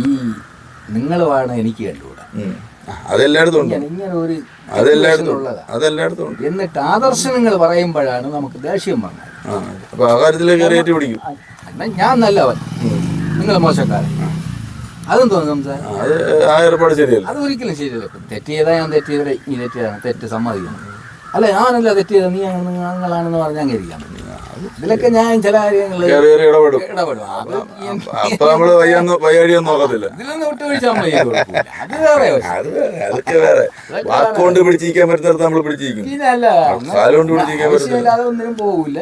ഈ നിങ്ങളുമാണ് എനിക്ക് കണ്ടുകൂടാ? അതെല്ലായിടത്തും ഉണ്ട്. ഇങ്ങനെ ഒരു അതെല്ലായിടത്തും ഉള്ളതാ. അതെല്ലായിടത്തും ഉണ്ട്. എന്നിട്ട് ആദർശങ്ങൾ പറയുമ്പോഴാണ് നമുക്ക് ദേഷ്യം വന്നത്. അപ്പൊ ആ കാര്യത്തിലേക്ക് കയറിയേറ്റ് പിടിക്കും. എന്നാ ഞാൻ നല്ലവൻ. നിങ്ങൾ മോശക്കാരൻ. അതും തോന്നും ആ, ഏർപ്പാട് ശരിയല്ല. അത് ഒരിക്കലും ശരിയല്ല. തെറ്റ് ചെയ്താൽ ഞാൻ തെറ്റ് ചെയ്തത് ഈ തെറ്റ് ചെയ്താണ് തെറ്റ് സമ്മതിക്കണം. അല്ല ഞാനല്ല തെറ്റ് ചെയ്തത് നീ അങ്ങനെ നിങ്ങളാണെന്ന് പറഞ്ഞാൽ അങ്ങനെ ഇരിക്കാൻ പറ്റില്ല ഇതിലൊക്കെ ഞാൻ ചില കാര്യങ്ങളിൽ ഇടപെടും. അപ്പൊ നമ്മൾ വയ്യാന്ന് നോക്കത്തില്ല. ഇതിലൊന്നും വിട്ടുവീഴ്ച നമ്മൾ ചെയ്ത് കൊടുക്കൂല. അത് വേറെ വശം. അത് വേറെ അതൊക്കെ വേറെ. വാക്കുകൊണ്ട് പിടിച്ചിരിക്കാൻ പറ്റുന്നിടത്ത് നമ്മൾ പിടിച്ചിരിക്കും. ഇതല്ല കാലുകൊണ്ട് പിടിച്ചിരിക്കാൻ പറ്റുന്നില്ല ആവശ്യമില്ലാതെ ഒന്നിനും പോകില്ല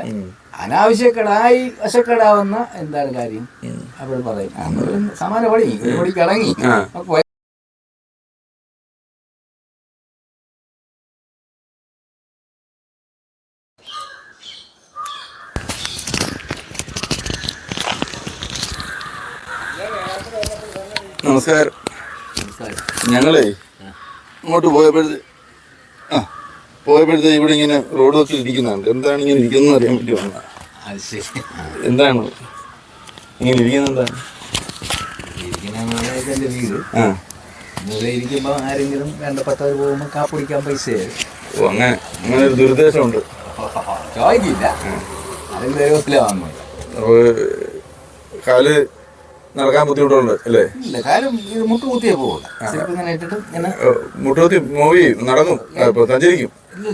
അനാവശ്യക്കെടായി വശക്കെടാവുന്ന എന്താണ് കാര്യം? അപ്പോൾ പറയും. സമാനം പണി ഒരു പണിക്ക് നമസ്കാരം. ഞങ്ങളേ അങ്ങോട്ട് പോയപ്പോഴത്തെ ആ പോയപ്പോഴത്തെ ഇവിടെ ഇങ്ങനെ റോഡ് വക്കിൽ ഇരിക്കുന്നുണ്ട്. എന്താണ് ഇങ്ങനെ ഇരിക്കുന്നത് അറിയാൻ പറ്റുമോ എന്താണ്? ഇങ്ങനെ ഇരിക്കുന്നത് എന്താണ്? ആ. ആരെങ്കിലും വേണ്ടപ്പെട്ടവർ കാപ്പിടിക്കാൻ പൈസ ഓ അങ്ങനെ അങ്ങനെ ഒരു ദുരുദ്ദേശമുണ്ട്. ചോദിക്കില്ല അതിന് ദൈവത്തിലെ വാങ്ങും അപ്പോൾ കാൽ നടക്കാൻ ബുദ്ധിമുട്ടുണ്ട് അല്ലേ? പോകില്ല ഇങ്ങനെ ഇട്ടിട്ട് ഇങ്ങനെ മുട്ടുകുത്തി മൂവി നടന്നു സഞ്ചരിക്കും.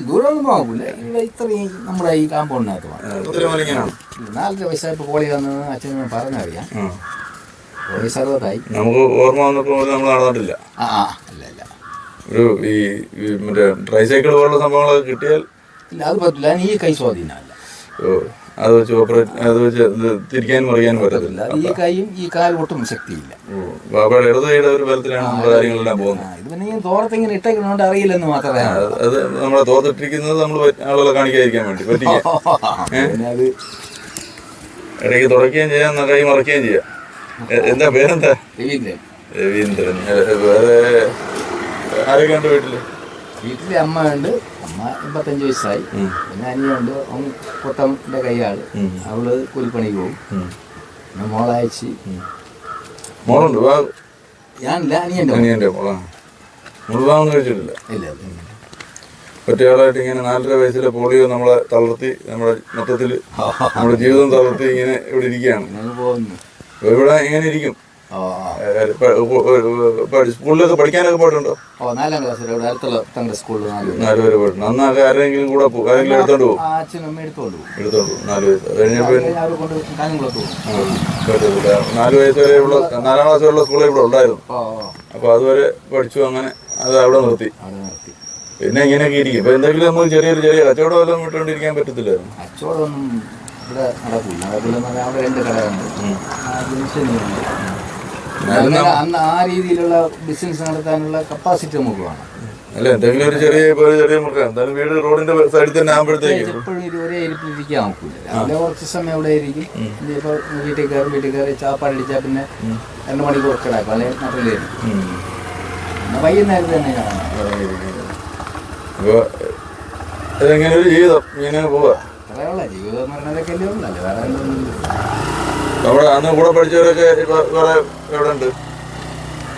ദൂരമൊന്നും പോകില്ല. ഇവിടെ ഇത്രയും നമ്മുടെ ഈ കാമ്പൗണ്ടിനകത്ത് വേണം ഒത്തിരി മലിങ്ങനാണ് നാലര വയസ്സായപ്പോൾ കോളി വന്നത് അച്ഛനും പറഞ്ഞറിയാം. ആ. കോളി നമുക്ക് ഓർമ്മ വന്നപ്പോൾ നമ്മൾ നടന്നിട്ടില്ല. ആ ഒരു ഈ ഈ മറ്റേ ട്രൈസൈക്കിൾ പോലുള്ള സംഭവങ്ങളൊക്കെ കിട്ടിയാൽ ഇല്ല അത് പറ്റില്ല ഈ കൈ സ്വാധീനമല്ല. ഓ, അത് വെച്ച് ഓപ്പറേറ്റ് അത് വെച്ച് തിരിക്കാൻ തിരിക്കാനും മറിയാനും പറ്റത്തില്ല. ഈ കൈയും ഈ കാലും ഒട്ടും ശക്തിയില്ല. ബാബയുടെ ഇടത് കൈയുടെ ഒരു ബലത്തിലാണ് നമ്മുടെ കാര്യങ്ങളെല്ലാം പോകുന്നത്. ഇത് പിന്നെ ഇട്ടേക്കുന്നതുകൊണ്ട് അറിയില്ലെന്ന് മാത്രമേ അത് നമ്മളെ തോർത്തിട്ടിരിക്കുന്നത് നമ്മൾ ആളുകളെ കാണിക്കാതിരിക്കാൻ വേണ്ടി പറ്റിക്കാൻ. ഇടയ്ക്ക് തുടയ്ക്കുകയും ചെയ്യാം കൈ മറക്കുകയും ചെയ്യാം. എന്താ പേരെന്താ? രവീന്ദ്രൻ. രവീന്ദ്രൻ. വേറെ ആരൊക്കെ ഉണ്ട് വീട്ടിൽ? വീട്ടിലെ അമ്മ ഉണ്ട്. അമ്മ എൺപത്തഞ്ച് വയസ്സായി. പിന്നെ അനിയുണ്ട്. അവൻ പൊട്ടന്റെ കൈയാൾ. അവൾ കൂലിപ്പണിക്ക് പോകും. പിന്നെ മോളയച്ച് മോളുണ്ട്. ഞാനില്ല അനിയന്റെ. അനിയന്റെ മുഴുവാന്ന് കഴിച്ചിട്ടില്ല. ഇല്ല ഒറ്റയാളായിട്ട് ഇങ്ങനെ നാലര വയസ്സിലെ പോളിയോ നമ്മളെ തളർത്തി നമ്മുടെ മൊത്തത്തിൽ നമ്മുടെ ജീവിതം തളർത്തി ഇങ്ങനെ ഇവിടെ ഇരിക്കുകയാണ്. ഇവിടെ ഇങ്ങനെ ഇരിക്കും. സ്കൂളിലൊക്കെ പഠിക്കാനൊക്കെ പോയിട്ടുണ്ടോ? നാലാം ക്ലാസ്സിൽ ഇവിടെ അടുത്തുള്ള തങ്ങളുടെ സ്കൂളിൽ നാല് പേര്. നാല് പേര് പോയിട്ടുണ്ട്. അന്നൊക്കെ ആരെങ്കിലും കൂടെ പോ- ആരെങ്കിലും എടുത്തോണ്ട് പോകും ആ അച്ഛനും അമ്മ എടുത്തോണ്ട് പോകും. എടുത്തോണ്ട് പോകും. നാല് വയസ്സ് കഴിഞ്ഞപ്പോൾ പറ്റത്തില്ല നാല് വരെ ഉള്ള നാലാം ക്ലാസ് വരെയുള്ള സ്കൂളിൽ ഇവിടെ ഉണ്ടായിരുന്നു. ഓ, അതുവരെ പഠിച്ചു അങ്ങനെ അത് അവിടെ നിർത്തി. പിന്നെ ഇങ്ങനെയൊക്കെ ഇരിക്കും. ഇപ്പൊ എന്തെങ്കിലും നമ്മൾ ചെറിയൊരു ചെറിയ കച്ചവടം എല്ലാം വിട്ടുകൊണ്ടിരിക്കാൻ പറ്റത്തില്ലായിരുന്നു. കച്ചവടം ഇവിടെ നടക്കില്ല. അവിടെ രണ്ട് കടയുണ്ട്. അന്ന് ആ രീതിയിലുള്ള ബിസിനസ് നടത്താനുള്ള കപ്പാസിറ്റി നമുക്ക് വേണം അല്ല എന്തെങ്കിലും ഒരു ചെറിയ ഒരു ചെറിയ മുറിക്കാം. എന്തായാലും വീട് റോഡിന്റെ സൈഡിൽ തന്നെ ആകുമ്പോഴത്തേക്ക് എപ്പോഴും ഇത് ഒരേ നോക്കില്ല രാവിലെ കുറച്ച് സമയം ഇവിടെ ഇരിക്കും. ഇനിയിപ്പോൾ വീട്ടിൽ കയറും വീട്ടിൽ കയറി ചാപ്പാടടിച്ചാൽ പിന്നെ രണ്ട് മണിക്കൂർ കിടക്കും. അല്ലെങ്കിൽ നട്ടിലായിരിക്കും പിന്നെ വൈകുന്നേരത്ത് തന്നെ കാണാം. അപ്പോൾ ഇതെങ്ങനെ ഒരു ജീവിതം? ഇങ്ങനെ പോവാ. അത്രയുള്ള ജീവിതം എന്ന് പറഞ്ഞതൊക്കെ അല്ലേ ഉള്ളല്ലേ വേറെ നമ്മുടെ അന്ന് കൂടെ പഠിച്ചവരൊക്കെ വേറെ എവിടെ ഉണ്ട്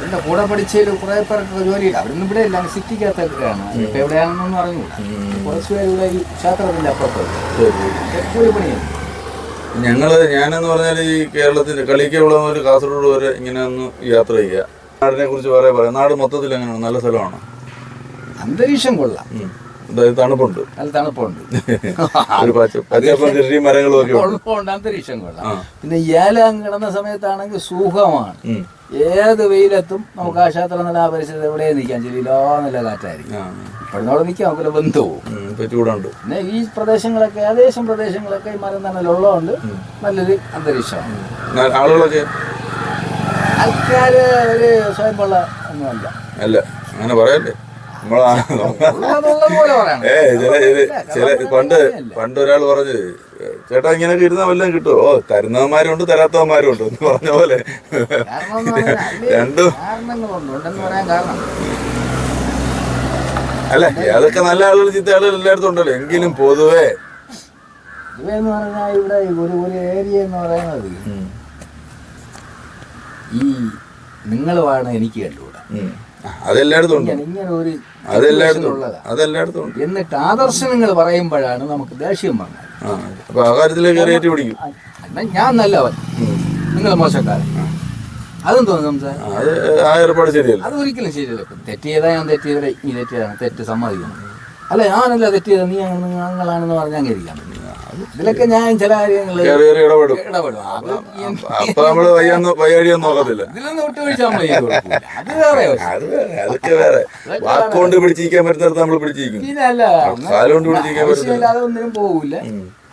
എന്റെ കൂടെ പഠിച്ചതിൽ കുറെ പേർക്ക് ജോലിയില്ല അവരൊന്നും ഇവിടെ ഇല്ല സിറ്റിക്കകത്തൊക്കെയാണ് ഇപ്പൊ എവിടെയാണെന്നൊന്നും അറിഞ്ഞൂടാ. കുറച്ച് പേര് ഇവിടെ ഈ ക്ഷേത്രത്തിന്റെ അപ്പുറത്ത്. കൂലിപ്പണിയാണ് ഞങ്ങൾ ഞാനെന്ന് പറഞ്ഞാൽ ഈ കേരളത്തിന്റെ കളിക്കുള്ള ഒരു കാസർഗോഡ് വരെ ഇങ്ങനെ ഒന്ന് യാത്ര ചെയ്യുക. നാടിനെ കുറിച്ച് പറയാ പറയാം. നാട് മൊത്തത്തിൽ എങ്ങനെയാണ് നല്ല സ്ഥലമാണ്? അന്തരീക്ഷം കൊള്ളാം. തണുപ്പുണ്ട്. നല്ല തണുപ്പുണ്ട്. മരങ്ങളും അന്തരീക്ഷം കൊള്ളാം. പിന്നെ ഏലം കിടന്ന സമയത്താണെങ്കിൽ സുഖമാണ്. ഏത് വെയിലത്തും നമുക്ക് ആശാത്ര നല്ല ആ പരിസരത്ത് എവിടെ നിൽക്കാം. ചെല്ലിലോ നല്ല കാറ്റായിരിക്കും. ഇപ്പോഴവിടെ നിൽക്കാം നമുക്ക് ബന്ധു പോകും ഉം. ഇപ്പൊ ചൂടുണ്ട്. പിന്നെ ഈ പ്രദേശങ്ങളൊക്കെ ഏകദേശം പ്രദേശങ്ങളൊക്കെ ഈ മരം തണലുള്ളതുകൊണ്ട് നല്ലൊരു അന്തരീക്ഷമാണ്. ആളുകളൊക്കെ? ആൾക്കാര് ഒരു സ്വയംപുള്ള ഒന്നുമല്ല. അല്ല അങ്ങനെ പറയല്ലേ? ഏ ചില ചില- പണ്ട് പണ്ട് ഒരാൾ പറഞ്ഞു ചേട്ടാ ഇങ്ങനെ ഇരുന്നാൽ വല്ലതും കിട്ടുമോ ഓ തരുന്നവന്മാരുണ്ട് തരാത്തവന്മാരും ഉണ്ട് എന്ന് പറഞ്ഞ പോലെ. രണ്ടും അല്ല അതൊക്കെ നല്ല ആളുകൾ ചീത്ത ആളുകൾ എല്ലായിടത്തും ഉണ്ടല്ലോ. എങ്കിലും പൊതുവേ പറഞ്ഞാൽ ഇവിടെ ഒരു ഒരു ഏരിയ എന്ന് പറയുന്നത് ഈ നിങ്ങൾ വേണം എനിക്ക് കണ്ടുകൂടാ. അതെല്ലായിടത്തും ഉണ്ട്. ഇങ്ങനെ ഒരു അതെല്ലായിടത്തും അതെല്ലായിടത്തും ഉണ്ട്. എന്നിട്ട് ആദർശനങ്ങൾ പറയുമ്പോഴാണ് നമുക്ക് ദേഷ്യം വന്നത്. അപ്പൊ ആ കാര്യത്തിലേക്ക് പിടിക്കും. എന്നാ ഞാൻ നല്ലവൻ നിങ്ങൾ മോശക്കാരൻ. അതും തോന്നുന്നു സംസാരം അത് ആ ഏർപ്പാട് ശരിയല്ല. അത് ഒരിക്കലും ശരിയല്ല. തെറ്റ് ചെയ്താൽ ഞാൻ തെറ്റ് ചെയ്തത് നീ തെറ്റ് ചെയ്താണ് തെറ്റ് സമ്മതിക്കണം അല്ല ഞാനല്ല തെറ്റ് ചെയ്തത് നീ അങ്ങനെ നിങ്ങളാണെന്ന് പറഞ്ഞാൽ കരിക്കാൻ പറ്റില്ല ഇതിലൊക്കെ ഞാൻ ചില കാര്യങ്ങൾ കയറി ഇടപെടും. അപ്പൊ നമ്മൾ വയ്യാന്ന് നോക്കത്തില്ല. ഇതിലൊന്നും വിട്ടുവീഴ്ച നമ്മൾ അത് വേറെ അത് വേറെ അതൊക്കെ വേറെ. വാക്കുകൊണ്ട് പിടിച്ചിരിക്കാൻ പറ്റുന്നിടത്ത് നമ്മൾ പിടിച്ചിരിക്കും. ഇതല്ല കാലുകൊണ്ട് പിടിച്ചിരിക്കാൻ പറ്റുന്നില്ല ആവശ്യമില്ലാതെ ഒന്നിനും പോകില്ല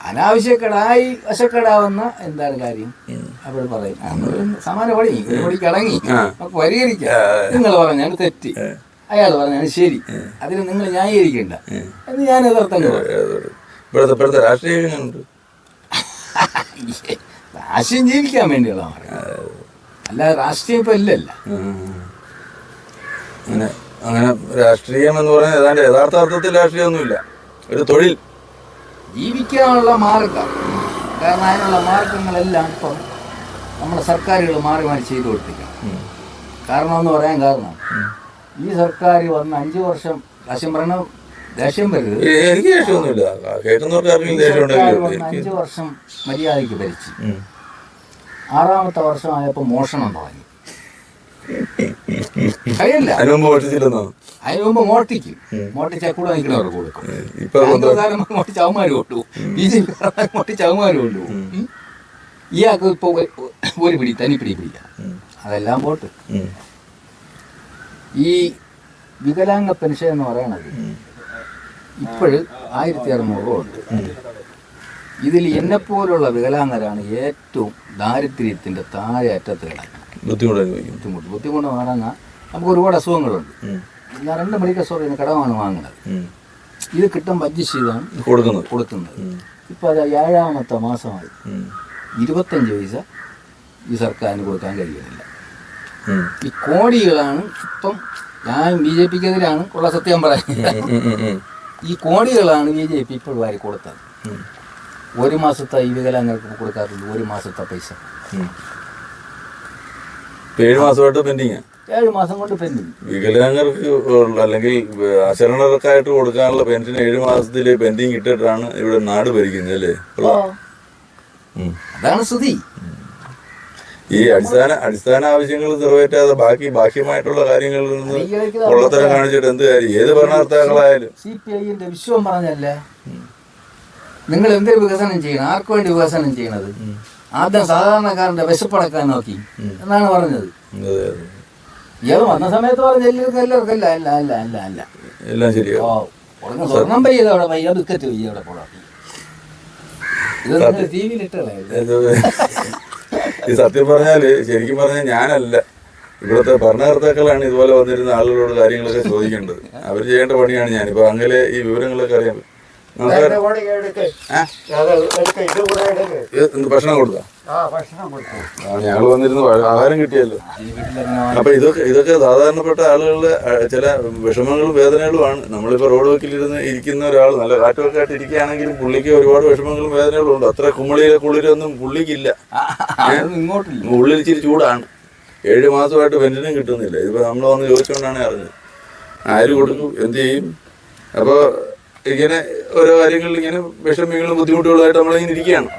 അനാവശ്യക്കെടായി വശക്കെടാവുന്ന എന്താണ് കാര്യം? അപ്പോൾ പറയും സമാനം പൊടി സമാന കിടങ്ങി പരിഹരിക്കാം. നിങ്ങൾ പറഞ്ഞാണ് തെറ്റ്. അയാൾ പറഞ്ഞാണ് ശരി. അതിന് നിങ്ങൾ ന്യായീകരിക്കണ്ട. എന്ന് ഞാൻ എതിർത്തങ്ങ്. ഇപ്പോഴത്തെ ഇപ്പോഴത്തെ രാഷ്ട്രീയം എങ്ങനെയുണ്ട് രാഷ്ട്രീയം ജീവിക്കാൻ വേണ്ടിയുള്ള അല്ല രാഷ്ട്രീയം ഇപ്പൊ ഇല്ലല്ല. അങ്ങനെ അങ്ങനെ രാഷ്ട്രീയം എന്ന് പറഞ്ഞാൽ ഏതാണ്ട് യഥാർത്ഥ അർത്ഥത്തിൽ രാഷ്ട്രീയമൊന്നുമില്ല. ഒരു തൊഴിൽ. ജീവിക്കാനുള്ള മാർഗം. കാരണം അതിനുള്ള മാർഗങ്ങളെല്ലാം ഇപ്പം നമ്മുടെ സർക്കാരുകൾ മാറി മാറി ചെയ്തു കൊടുത്തിരിക്കണം കാരണം എന്ന് പറയാൻ കാരണം ഈ സർക്കാർ വന്ന് അഞ്ച് വർഷം കാശ്യം പറയണ ദേഷ്യം വരരുത് എനിക്ക് ദേഷ്യമൊന്നുമില്ല. കേൾക്കുന്നവർക്ക് ആർക്കെങ്കിലും ദേഷ്യം അഞ്ച് വർഷം മര്യാദയ്ക്ക് ഭരിച്ചു. ആറാമത്തെ വർഷമായപ്പോൾ മോഷണം തുടങ്ങി. കഴിയില്ല. അതിന് മുമ്പ് മോട്ടിക്കും മോട്ടിച്ചാൽ കൂടെ നിൽക്കുന്നവർക്ക് കൊടുക്കും. മോട്ടിച്ച് അവന്മാർ കൊണ്ടുപോകും. ബി ജെ പി മോട്ടിച്ച് അവന്മാർ കൊണ്ടുപോകും. ഇയാൾക്ക് ഇപ്പോൾ ഒരു പിടി തനി പിടി പിടിക്കാം. അതെല്ലാം പോട്ട്. ഈ വികലാംഗ പെൻഷൻ എന്ന് പറയണത് ഇപ്പോഴ് ആയിരത്തി അറുന്നൂറ് രൂപ ഉണ്ട്. ഇതിൽ എന്നെപ്പോലുള്ള വികലാംഗരാണ് ഏറ്റവും ദാരിദ്ര്യത്തിന്റെ താഴെ അറ്റത്ത് കിടക്കുന്നത് ബുദ്ധിമുട്ട്. ബുദ്ധിമുട്ട് ബുദ്ധിമുട്ട് നമുക്ക് ഒരുപാട് അസുഖങ്ങളുണ്ട്. ഞാൻ രണ്ട് മെഡിക്കൽ സ്റ്റോറിൽ നിന്ന് കടമാണ് വാങ്ങുന്നത്. ഇത് കിട്ടുമ്പോൾ അഡ്ജസ്റ്റ് ചെയ്താണ് കൊടുക്കുന്നത്. കൊടുക്കുന്നത്. ഇപ്പൊ അത് ഏഴാമത്തെ മാസമായി. ഇരുപത്തഞ്ച് പൈസ ഈ സർക്കാരിന് കൊടുക്കാൻ കഴിയുന്നില്ല. ഈ കോടികളാണ് ഇപ്പം ഞാൻ ബി ജെ പിക്കെതിരാണ് ഉള്ള സത്യം പറയുന്നത്. ഈ കോടികളാണ് ബി ജെ പി ഇപ്പോൾ വാരി കൊടുത്തത്. ഒരു മാസത്തെ ഈ വികലാംഗങ്ങൾക്ക് കൊടുക്കാറുണ്ട് ഒരു മാസത്തെ പൈസ. ഏഴ് മാസമായിട്ട് പെൻഡിങ് ഏഴ് മാസം കൊണ്ട് പെൻഡിങ് വികലാംഗർക്ക് അല്ലെങ്കിൽ അശരണർക്കായിട്ട് കൊടുക്കാനുള്ള പെൻഷൻ ഏഴ് മാസത്തിൽ പെൻഡിങ് ഇട്ടിട്ടാണ് ഇവിടെ നാട് ഭരിക്കുന്നത് അല്ലേ? അതാണ് സ്ഥിതി. ഈ അടിസ്ഥാന അടിസ്ഥാന ആവശ്യങ്ങൾ നിറവേറ്റാതെ ബാക്കി ബാഹ്യമായിട്ടുള്ള കാര്യങ്ങളിൽ നിന്ന് പൊള്ളത്തരം കാണിച്ചിട്ട് എന്ത് കാര്യം? ഏത് ഭരണകർത്താക്കളായാലും. സി പി ഐന്റെ വിശ്വം പറഞ്ഞല്ലേ? നിങ്ങൾ എന്ത് വികസനം ചെയ്യണം? ആർക്ക് വേണ്ടി വികസനം ചെയ്യണത്? ആദ്യം സാധാരണക്കാരന്റെ വിശപ്പടക്കാൻ നോക്കി. എന്നാണ് പറഞ്ഞത്. ഇയാൾ വന്ന സമയത്ത് പറഞ്ഞ എല്ലാവർക്കും എല്ലാവർക്കും അല്ല അല്ല അല്ല അല്ല അല്ല. എല്ലാം ശരിയാണ് സ്വർണം പെയ്യത് അവിടെ പയ്യ ബിക്കറ്റ് പെയ്യ അവിടെ പോടാ. ഇത് ടി വിയിൽ ഇട്ടല്ലേ ഇത് സത്യം പറഞ്ഞാൽ ശരിക്കും പറഞ്ഞാൽ ഞാനല്ല. ഇവിടുത്തെ ഭരണകർത്താക്കളാണ് ഇതുപോലെ വന്നിരുന്ന ആളുകളോട് കാര്യങ്ങളൊക്കെ ചോദിക്കേണ്ടത്. അവർ ചെയ്യേണ്ട പണിയാണ് ഞാൻ ഇപ്പൊ അങ്ങനെ ഈ വിവരങ്ങളൊക്കെ അറിയാൻ ഭക്ഷണം കൊടുത്താ. ഞങ്ങൾ വന്നിരുന്നു ആഹാരം കിട്ടിയല്ലോ. അപ്പൊ ഇതൊക്കെ ഇതൊക്കെ സാധാരണപ്പെട്ട ആളുകളുടെ ചില വിഷമങ്ങളും വേദനകളുമാണ് നമ്മളിപ്പോ റോഡ് വക്കിലിരുന്ന് ഇരിക്കുന്ന ഒരാൾ നല്ല കാറ്റൊക്കെ ആയിട്ട് ഇരിക്കുകയാണെങ്കിലും പുള്ളിക്ക് ഒരുപാട് വിഷമങ്ങളും വേദനകളും ഉണ്ട്. അത്ര കുമ്മളിയിലെ കുളിരൊന്നും പുള്ളിക്കില്ല. ഉള്ളിൽ ഇച്ചിരി ചൂടാണ്. ഏഴ് മാസമായിട്ട് പെൻഷനും കിട്ടുന്നില്ല. ഇതിപ്പോ നമ്മൾ വന്ന് ചോദിച്ചുകൊണ്ടാണ് അറിഞ്ഞത്. ആര് കൊടുക്കും? എന്ത് ചെയ്യും? അപ്പോൾ ഇങ്ങനെ ഓരോ കാര്യങ്ങളിൽ ഇങ്ങനെ വിഷമങ്ങളും ബുദ്ധിമുട്ടുകളായിട്ട് നമ്മളിങ്ങനെ ഇരിക്കുകയാണ്.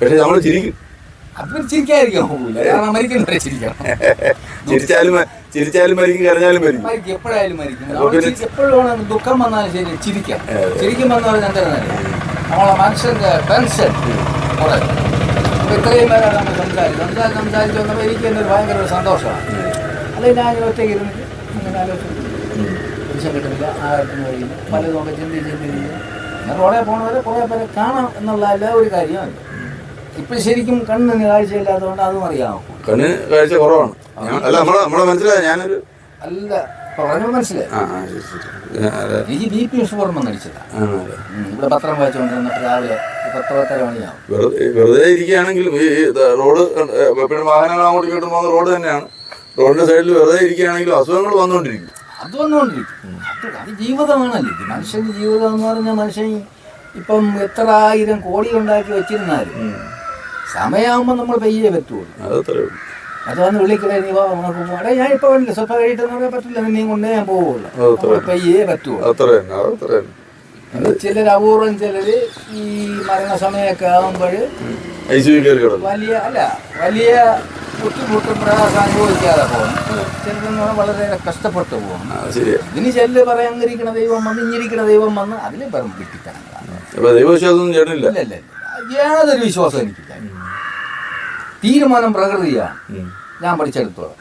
പക്ഷെ നമ്മൾ ചിരിക്കും. ചിരിച്ചാലും ചിരിച്ചാലും മരിക്കും കരഞ്ഞാലും മരിക്കും. എപ്പോഴായാലും മരിക്കും. നമ്മൾ എപ്പോഴും ദുഃഖം വന്നാലും ശരി ചിരിക്കാം. ചിരിക്കും വന്നു പറഞ്ഞാൽ നമ്മളെ മനുഷ്യന്റെ ടെൻഷൻ ഇത്രയും പേരാണ് നമ്മൾ സംസാരിച്ചത്. സംസാരിച്ച് സംസാരിച്ച് വന്നപ്പോൾ എനിക്ക് തന്നെ ഒരു ഭയങ്കര ഒരു സന്തോഷമാണ്. അല്ലെങ്കിൽ ഞാൻ ഒറ്റയ്ക്ക് ഇരുന്നിട്ട് അങ്ങനെ ആലോചിച്ചു പെൻഷൻ കിട്ടുന്നില്ല. ആയിരത്തിന് കഴിയുന്നു പലതുമൊക്കെ ചിന്തി ചിന്തി ഞാൻ റോഡേ പോണവരെ കുറേ പേരെ കാണാം എന്നുള്ള ഒരു കാര്യമാണ്. ഇപ്പം ശരിക്കും കണ്ണിന് കാഴ്ചയില്ലാത്തതുകൊണ്ട് അതും അറിയാമോ കണ്ണ് കാഴ്ച കുറവാണ്. അല്ല നമ്മളെ നമ്മളെ മനസ്സിലായി? ഞാനൊരു അല്ല പറഞ്ഞു മനസ്സിലായി. ആ ആ, ശരി, ശരി. ആ, അതെ. എനിക്ക് ബി പി ഷുഗർ മരിച്ചതാ ഇവിടെ പത്രം വായിച്ചുകൊണ്ടിരുന്നപ്പോൾ രാവിലെ ഒരു പത്ത് പത്തര മണിയാവും. വെറുതെ ഇരിക്കുകയാണെങ്കിൽ ഇരിക്കുകയാണെങ്കിലും ഈ റോഡ് പിന്നെ വാഹനങ്ങൾ അങ്ങോട്ട് കേട്ടു പോകുന്ന റോഡ് തന്നെയാണ്. റോഡിന്റെ സൈഡിൽ വെറുതെ ഇരിക്കുകയാണെങ്കിലും അസുഖങ്ങൾ വന്നുകൊണ്ടിരിക്കും. അത് വന്നുകൊണ്ടിരിക്കും അത് ജീവിതമാണല്ലോ? ഇത് മനുഷ്യന്റെ ജീവിതം എന്ന് പറഞ്ഞാൽ മനുഷ്യൻ ഇപ്പം എത്ര ആയിരം കോടി ഉണ്ടാക്കി വെച്ചിരുന്നാലും സമയമാകുമ്പോൾ നമ്മൾ പെയ്യേ പറ്റുള്ളൂ. അത് വന്ന് വിളിക്കണേ നീ വാ നമുക്ക് ഞാൻ ഇപ്പൊ വേണ്ടില്ല സ്വല്പം കഴിയിട്ടെന്ന് പറയാൻ പറ്റില്ല. നീ കൊണ്ടേ ഞാൻ പോവുള്ളൂ. പെയ്യേ പറ്റുള്ളൂ. ചിലർ അപൂർവം ചിലർ ഈ മരണസമയമൊക്കെ ആകുമ്പോൾ കിടന്നു വലിയ അല്ല വലിയ ബുദ്ധിമുട്ടും പ്രയാസം അനുഭവിക്കാതെ പോകും ചിലരെന്ന് പറഞ്ഞാൽ വളരെ കഷ്ടപ്പെട്ടു പോകും. ഇതിന് ചെല്ല് പറയാൻ ദൈവം വന്ന് ഇഞ്ഞിരിക്കണ ദൈവം വന്ന് അതിൽ വെറും കിട്ടിത്തരങ്ങളാണ് ചേട്ടനില്ല? ഇല്ല. യാതൊരു വിശ്വാസം എനിക്കില്ല. തീരുമാനം പ്രകൃതിയാണ്. ഞാൻ പഠിച്ചെടുത്തോളാം.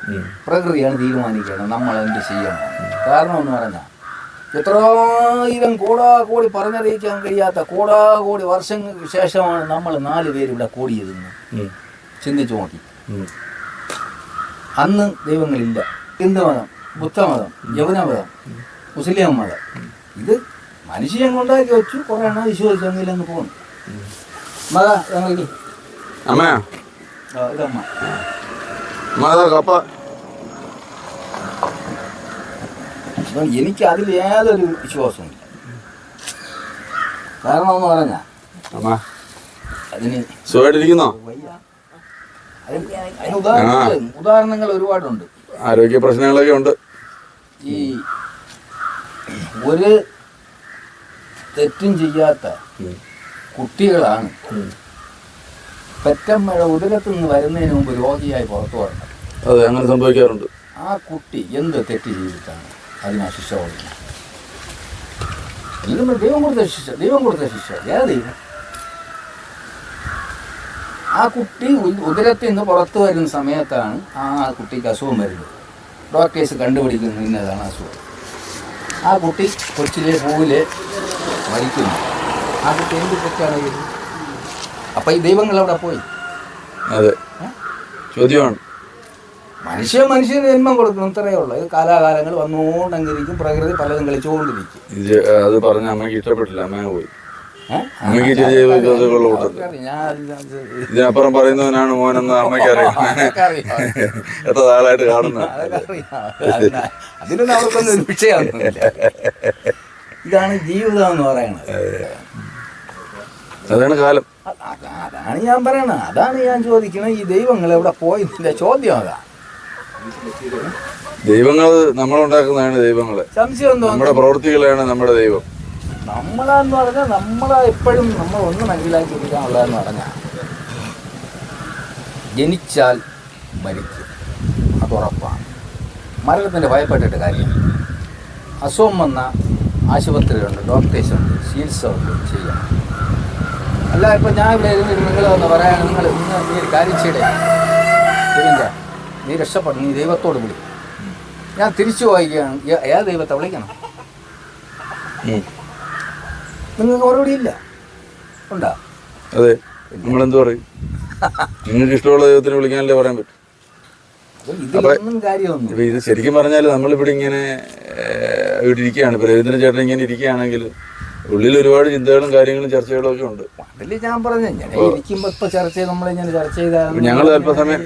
പ്രകൃതിയാണ് തീരുമാനിക്കണം നമ്മൾ എന്ത് ചെയ്യണം? കാരണം എന്ന് പറഞ്ഞാൽ എത്രായിരം കോടാകോടി പറഞ്ഞറിയിക്കാൻ കഴിയാത്ത കോടാകോടി വർഷങ്ങൾക്ക് ശേഷമാണ് നമ്മൾ നാല് പേര് ഇവിടെ കൂടിയതെന്ന് ചിന്തിച്ചു നോക്കി. അന്ന് ദൈവങ്ങളില്ല. ഹിന്ദു മതം ബുദ്ധമതം യവനമതം മുസ്ലിം മതം. ഇത് മനുഷ്യൻ കൊണ്ടാക്കി വെച്ചു കുറെ എണ്ണം വിശ്വസിച്ചു എന്നില്ലെന്ന് പോകുന്നു മത ഞങ്ങൾ അമ്മയാ ഇതമ്മ. അമ്മ അതാ കപ്പ. അപ്പം എനിക്ക് അതിൽ ഏതൊരു വിശ്വാസമില്ല കാരണം എന്ന് പറഞ്ഞാൽ അമ്മ. അതിന് സുഖമായിട്ടിരിക്കുന്നോ? വയ്യ. ഉദാഹരണങ്ങൾ ഒരുപാടുണ്ട്. ആരോഗ്യ പ്രശ്നങ്ങളൊക്കെ ഉണ്ട്. ഈ ഒരു തെറ്റും ചെയ്യാത്ത കുട്ടികളാണ് പെറ്റമ്മഴ ഉദരത്തിൽ നിന്ന് വരുന്നതിന് മുമ്പ് രോഗിയായി പുറത്തു വരണം. അതെ അങ്ങനെ സംഭവിക്കാറുണ്ട്. ആ കുട്ടി എന്ത് തെറ്റ് ചെയ്തിട്ടാണ് അതിനാ ശിക്ഷ കൊടുക്കുന്നത്? ദൈവം കൊടുത്ത ശിക്ഷ ദൈവം കൊടുത്ത ശിക്ഷ. ഏതാ ദൈവം? ആ കുട്ടി ഉദരത്തിൽ നിന്ന് പുറത്തു വരുന്ന സമയത്താണ് ആ കുട്ടിക്ക് അസുഖം വരുന്നത്. ഡോക്ടേഴ്സ് കണ്ടുപിടിക്കുന്നത് ഇന്നതാണ് അസുഖം. ആ കുട്ടി കൊച്ചിലെ പൂവിൽ മരിക്കുന്നു. ആ കുട്ടി എന്ത് തെറ്റാണ് അപ്പൊ ഈ ദൈവങ്ങൾ അവിടെ പോയി. അതെ. ചോദ്യമാണ്. മനുഷ്യ മനുഷ്യന് ജന്മം കൊടുക്കണം ഇത്രയേ ഉള്ളൂ. ഇത് കാലാകാലങ്ങൾ വന്നുകൊണ്ടങ്ങിരിക്കും പ്രകൃതി പലതും കളിച്ചുകൊണ്ടിരിക്കും. ഇത് അത് പറഞ്ഞ അമ്മയ്ക്ക് ഇഷ്ടപ്പെട്ടില്ല. അമ്മ പോയി? അമ്മയ്ക്ക് വിശ്വാസമുള്ള ഞാൻ ഇതിനപ്പുറം പറയുന്നവനാണ് മോനെന്ന് അമ്മയ്ക്ക് അറിയാം. എത്ര നാളായിട്ട് കാണുന്ന അതൊക്കെ അറിയാം. അതിന് അതിനൊന്നും അവർക്കൊന്നും ഒരു വിഷയമൊന്നുമില്ല. ഇതാണ് ജീവിതം എന്ന് പറയണത്. അതാണ് കാലം. അതാണ് ഞാൻ പറയണത്. അതാണ് ഞാൻ ചോദിക്കുന്നത് ഈ ദൈവങ്ങൾ എവിടെ പോയി ഇതിന്റെ ചോദ്യം അതാ. ദൈവങ്ങൾ നമ്മളുണ്ടാക്കുന്നതാണ് ദൈവങ്ങളെ. സംശയം നമ്മുടെ പ്രവൃത്തികളാണ് നമ്മുടെ ദൈവം. നമ്മളെന്ന് പറഞ്ഞാൽ നമ്മളെ എപ്പോഴും നമ്മൾ ഒന്ന് മനസ്സിലാക്കി എടുക്കാനുള്ളതെന്ന് പറഞ്ഞാൽ ജനിച്ചാൽ മരിക്കും. അത് ഉറപ്പാണ്. മരണത്തിന്റെ ഭയപ്പെട്ടിട്ട് കാര്യം അസുഖം വന്ന ആശുപത്രികളുണ്ട് ഡോക്ടേഴ്സുണ്ട് ചികിത്സ ഉണ്ട് ചെയ്യാം. അല്ല ഇപ്പം ഞാൻ ഇവിടെ ഇരുന്നിട്ട് നിങ്ങൾ വന്ന് പറയാൻ നിങ്ങൾ നിങ്ങൾ നീ ഒരു കാര്യം നീ രക്ഷപ്പെടും നീ ദൈവത്തോട് വിളി. ഞാൻ തിരിച്ചു വായിക്കുകയാണ് ഏ- ദൈവത്തെ വിളിക്കണം. നിങ്ങൾക്ക് മറുപടി ഇല്ല. ഉണ്ടോ? അതെ നമ്മളെന്ത് പറയും? നിങ്ങൾക്ക് ഇഷ്ടമുള്ള ദൈവത്തിന് വിളിക്കാനല്ലേ പറയാൻ പറ്റും? കാര്യമൊന്നും ഇത് ശരിക്കും പറഞ്ഞാൽ നമ്മളിവിടെ ഇങ്ങനെ ഇവിടെ ഇരിക്കുകയാണ്. ഇപ്പൊ രവീന്ദ്രൻ ചേട്ടൻ ഇങ്ങനെ ഇരിക്കുകയാണെങ്കിൽ ഉള്ളിൽ ഒരുപാട് ചിന്തകളും കാര്യങ്ങളും ചർച്ചകളും ഒക്കെ ഉണ്ട്. അതിൽ ഞാൻ പറഞ്ഞു ഞാൻ ചർച്ച ചെയ്ത് നമ്മളിങ്ങനെ ചർച്ച ചെയ്താൽ ഞങ്ങൾ അല്പസമയം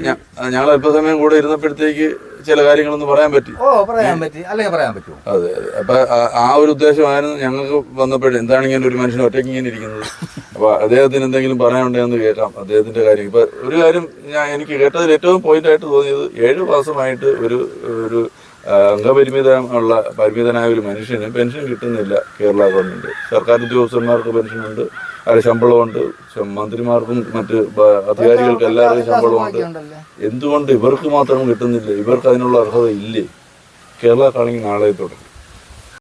ഞങ്ങൾ അല്പസമയം കൂടെ ഇരുന്നപ്പോഴത്തേക്ക് ചില കാര്യങ്ങളൊന്നും പറയാൻ പറ്റി. ഓ പറയാൻ പറ്റി. അല്ലെങ്കിൽ പറയാൻ പറ്റുമോ അതെ അതെ. അപ്പൊ ആ- ആ ഒരു ഉദ്ദേശമായിരുന്നു ഞങ്ങൾക്ക് വന്നപ്പോഴേ എന്താണ് ഇങ്ങനെ ഒരു മനുഷ്യൻ ഒറ്റയ്ക്ക് ഇങ്ങനെ ഇരിക്കുന്നത്? അപ്പൊ അദ്ദേഹത്തിന് എന്തെങ്കിലും പറയാനുണ്ടെന്ന് കേൾക്കാം അദ്ദേഹത്തിന്റെ കാര്യം. ഇപ്പൊ ഒരു കാര്യം ഞാൻ എനിക്ക് കേട്ടതിൽ ഏറ്റവും പോയിന്റ് ആയിട്ട് തോന്നിയത് ഏഴു മാസമായിട്ട് ഒരു ഒരു ആ, അംഗപരിമിതം ഉള്ള പരിമിതനായ ഒരു മനുഷ്യന് പെൻഷൻ കിട്ടുന്നില്ല കേരള ഗവൺമെന്റ്. സർക്കാർ ഉദ്യോഗസ്ഥന്മാർക്ക് പെൻഷനുണ്ട് അവരുടെ ശമ്പളമുണ്ട് മന്ത്രിമാർക്കും മറ്റ് അധികാരികൾക്കും എല്ലാവർക്കും ശമ്പളമുണ്ട്. എന്തുകൊണ്ട് ഇവർക്ക് മാത്രം കിട്ടുന്നില്ല? ഇവർക്ക് അതിനുള്ള അർഹത ഇല്ലേ കേരള കളി നാളെ തുടങ്ങി.